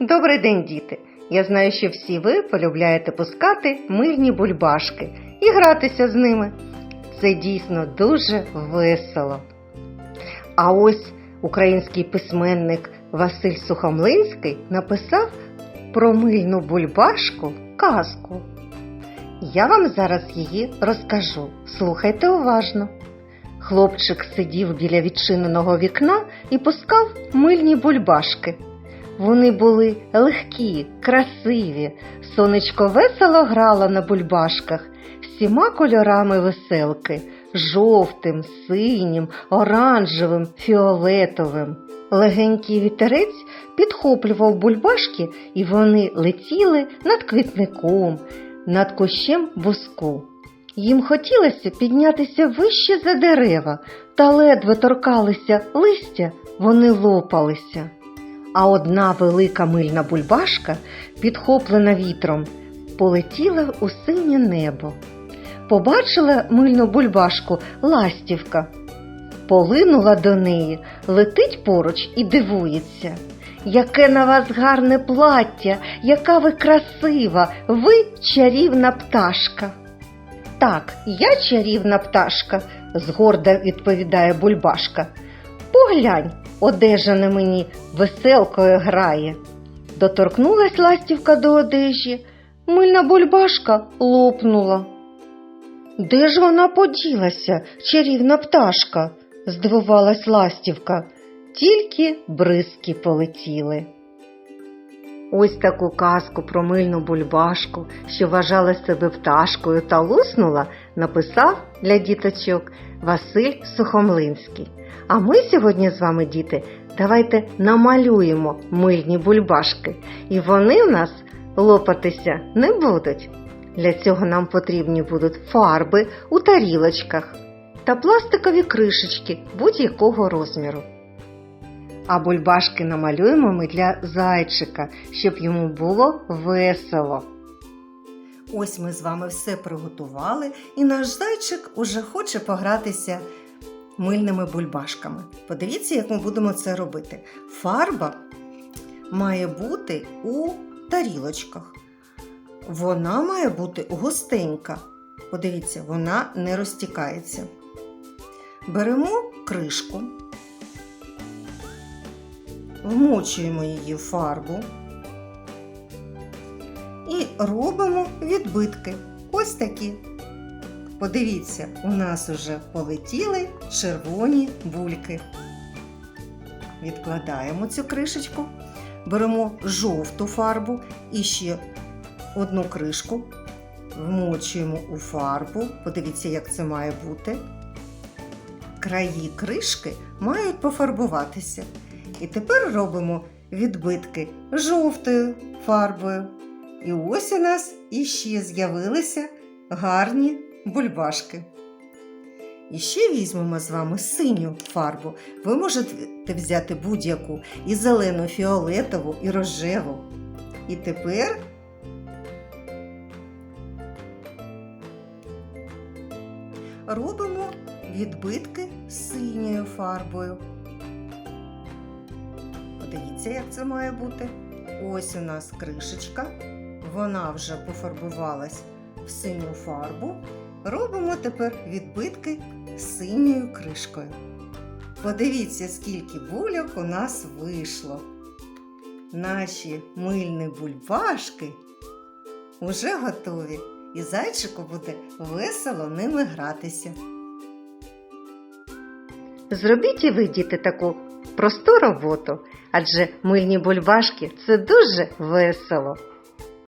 Добрий день, діти! Я знаю, що всі ви полюбляєте пускати мильні бульбашки і гратися з ними. Це дійсно дуже весело. А ось український письменник Василь Сухомлинський написав про мильну бульбашку казку. Я вам зараз її розкажу. Слухайте уважно. Хлопчик сидів біля відчиненого вікна і пускав мильні бульбашки. Вони були легкі, красиві. Сонечко весело грало на бульбашках всіма кольорами веселки жовтим, синім, оранжевим, фіолетовим. Легенький вітерець підхоплював бульбашки, і вони летіли над квітником, над кущем буску. Їм хотілося піднятися вище за дерева, та ледве торкалися листя, вони лопалися. А одна велика мильна бульбашка, підхоплена вітром, полетіла у синє небо. Побачила мильну бульбашку ластівка. Полинула до неї, летить поруч і дивується. Яке на вас гарне плаття, яка ви красива, ви чарівна пташка. Так, я чарівна пташка, згорда відповідає бульбашка. Поглянь, одежа на мені веселкою грає. Доторкнулась ластівка до одежі, мильна бульбашка лопнула. Де ж вона поділася, чарівна пташка? здивувалась ластівка. Тільки бризки полетіли. Ось таку казку про мильну бульбашку, що вважала себе пташкою та луснула, написав для діточок Василь Сухомлинський. А ми сьогодні з вами, діти, давайте намалюємо мильні бульбашки, і вони в нас лопатися не будуть. Для цього нам потрібні будуть фарби у тарілочках та пластикові кришечки будь-якого розміру. А бульбашки намалюємо ми для зайчика, щоб йому було весело. Ось ми з вами все приготували, і наш зайчик уже хоче погратися мильними бульбашками. Подивіться, як ми будемо це робити. Фарба має бути у тарілочках. Вона має бути густенька. Подивіться, вона не розтікається. Беремо кришку, вмочуємо її в фарбу і робимо відбитки. Ось такі. Подивіться, у нас уже полетіли червоні бульки. Відкладаємо цю кришечку, беремо жовту фарбу і ще одну кришку, вмочуємо у фарбу. Подивіться, як це має бути. Краї кришки мають пофарбуватися. І тепер робимо відбитки жовтою фарбою. І ось у нас іще з'явилися гарні бульбашки. І ще візьмемо з вами синю фарбу. Ви можете взяти будь-яку і зелену, фіолетову, і рожеву. І тепер робимо відбитки синьою фарбою. Подивіться, як це має бути. Ось у нас кришечка. Вона вже пофарбувалась в синю фарбу. Робимо тепер відбитки синьою кришкою. Подивіться, скільки бульок у нас вийшло. Наші мильні бульбашки уже готові, і зайчику буде весело ними гратися. Зробіть і ви, діти, таку просту роботу, адже мильні бульбашки це дуже весело.